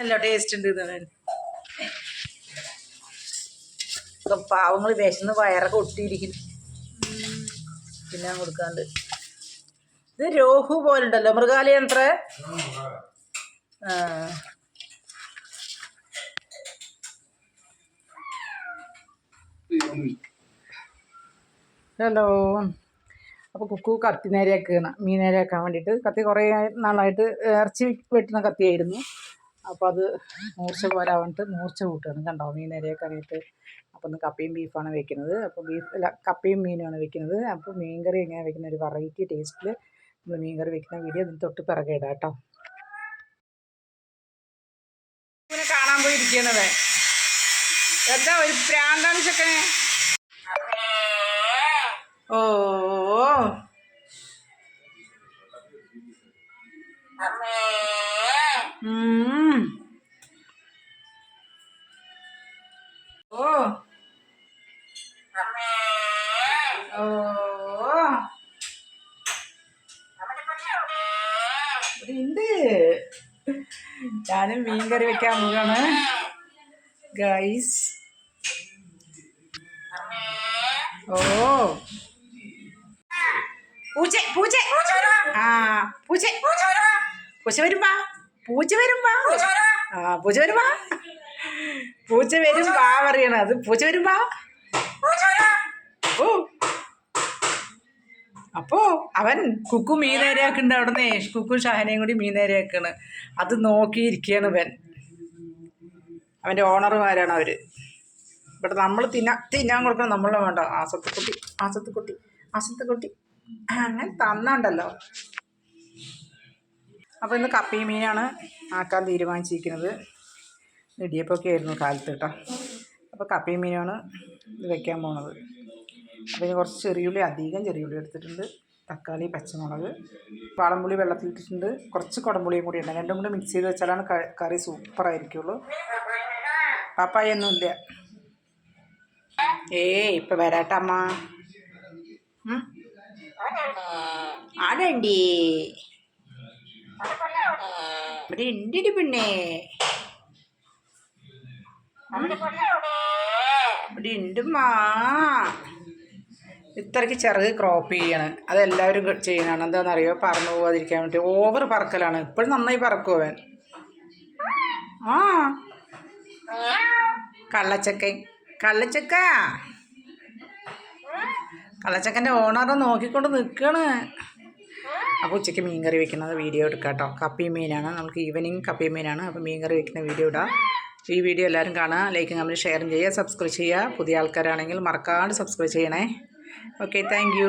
നല്ല ടേസ്റ്റ് ഉണ്ട് ഇത്. പാവങ്ങൾ വിശന്ന് വയറൊക്കെ ഒട്ടിയിരിക്കുന്നു. പിന്നെ കൊടുക്കാണ്ട്. ഇത് രോഹു പോലുണ്ടല്ലോ മൃഗാലയത്ര ആ. ഹലോ അപ്പോൾ കുക്കു കത്തി നേരെയാക്കുകയാണ് മീൻ നേരെയാക്കാൻ വേണ്ടിയിട്ട്. കത്തി കുറേ നാളായിട്ട് ഇറച്ചി വെട്ടുന്ന കത്തിയായിരുന്നു. അപ്പോൾ അത് മൂർച്ച പോലെ വേണ്ടിയിട്ട് മൂർച്ച കൂട്ടുകയാണ് കണ്ടോ? മീൻ നേരെയാക്കാനായിട്ട് അപ്പോൾ അപ്പം കപ്പയും ബീഫാണ് വെക്കുന്നത്. അപ്പോൾ ബീഫ് അല്ല കപ്പയും മീനുമാണ് വെക്കുന്നത്. അപ്പോൾ മീൻ കറി എങ്ങനെ വെക്കുന്ന ഒരു വെറൈറ്റി ടേസ്റ്റിൽ നമ്മൾ മീൻ കറി വെക്കുന്ന വീഡിയോ അതിന് തൊട്ട് പിറകെ ഇടാം കേട്ടോ. കാണാൻ പോയിരിക്കണത് എന്താ ഒരു പ്രാന്താണ് ചെക്കനെ ഓ. ഓ. ഞാനും മീൻ കറി വെക്കാൻ പോവാണ്. ഗൈസ്. ഓ. പൂച്ച പൂച്ച. ആ പൂച്ച. പൂച്ച വരുമ്പാ പൂച്ച വരുമ്പാ. ആ പൂച്ച വരുമ്പാ. പൂച്ച വരുമ്പാ പറയണത്. പൂച്ച വരുമ്പാ ഓ അപ്പോ അവൻ കുക്കു മീൻ നേരെയാക്കുന്നുണ്ട് അവിടെ നിന്ന് കുക്കു ഷഹനയും കൂടി മീൻ നേരെയാക്കാണ് അത് നോക്കിയിരിക്കുകയാണ് ഇവൻ. അവന്റെ ഓണർമാരാണ് അവർ. ഇവിടെ നമ്മൾ തിന്നാ തിന്നാൻ കൊടുക്കണം നമ്മളെ വേണ്ട. ആസത്തുക്കുട്ടി ആസത്തുക്കുട്ടി ആസത്തുക്കുട്ടി. അങ്ങനെ തന്നുണ്ടല്ലോ. അപ്പോൾ ഇന്ന് കപ്പയും മീനാണ് ആക്കാൻ തീരുമാനിച്ചിരിക്കുന്നത്. ഇടിയപ്പൊക്കെ ആയിരുന്നു കാലത്ത് കേട്ടോ. അപ്പോൾ കപ്പയും മീനാണ് ഇത് വെക്കാൻ പോണത് അപ്പോൾ ഞാൻ കുറച്ച് ചെറിയുള്ളി അധികം ചെറിയുള്ളി എടുത്തിട്ടുണ്ട്. തക്കാളി പച്ചമുളക് വാളംപുളി വെള്ളത്തിലിട്ടിട്ടുണ്ട് കുറച്ച് കുടമ്പുളിയും കൂടി ഉണ്ട് രണ്ടും കൂടി മിക്സ് ചെയ്ത് വെച്ചാലാണ് കറി സൂപ്പറായിരിക്കുള്ളൂ പപ്പായൊന്നുമില്ല ഏ ഇപ്പം വരാട്ടമ്മ? ആടണ്ടി? ഇവിടെ ഉണ്ട് പെണ്ണേ. ഇവിടെ ഉണ്ട് മാ ഇത്രയ്ക്ക് ചിറക് ക്രോപ്പ് ചെയ്യണം. അതെല്ലാവരും ചെയ്യുന്നതാണ്. എന്താണെന്നറിയോ? പറന്നു പോകാതിരിക്കാൻ വേണ്ടി. ഓവർ പറക്കലാണ്. ഇപ്പോഴും നന്നായി പറക്കുവൻ ആ. കള്ളച്ചക്കൻ കള്ളച്ചക്ക. കള്ളച്ചക്കന്റെ ഓണറെ നോക്കിക്കൊണ്ട് നിൽക്കണ് അപ്പോൾ ഉച്ചയ്ക്ക് മീൻ കറി വെക്കുന്നത് വീഡിയോ എടുക്കാം കേട്ടോ കപ്പിയും മീനാണ്. നമുക്ക് ഈവനിങ് കപ്പി മീനാണ്. അപ്പോൾ മീൻ കറി വെക്കുന്ന വീഡിയോ ഇടാം. ഈ വീഡിയോ എല്ലാവരും കാണുക. ലൈക്കും കമന്റ് ഷെയറും ചെയ്യുക. സബ്സ്ക്രൈബ് ചെയ്യുക. പുതിയ ആൾക്കാരാണെങ്കിൽ മറക്കാണ്ട് സബ്സ്ക്രൈബ് ചെയ്യണേ. Okay thank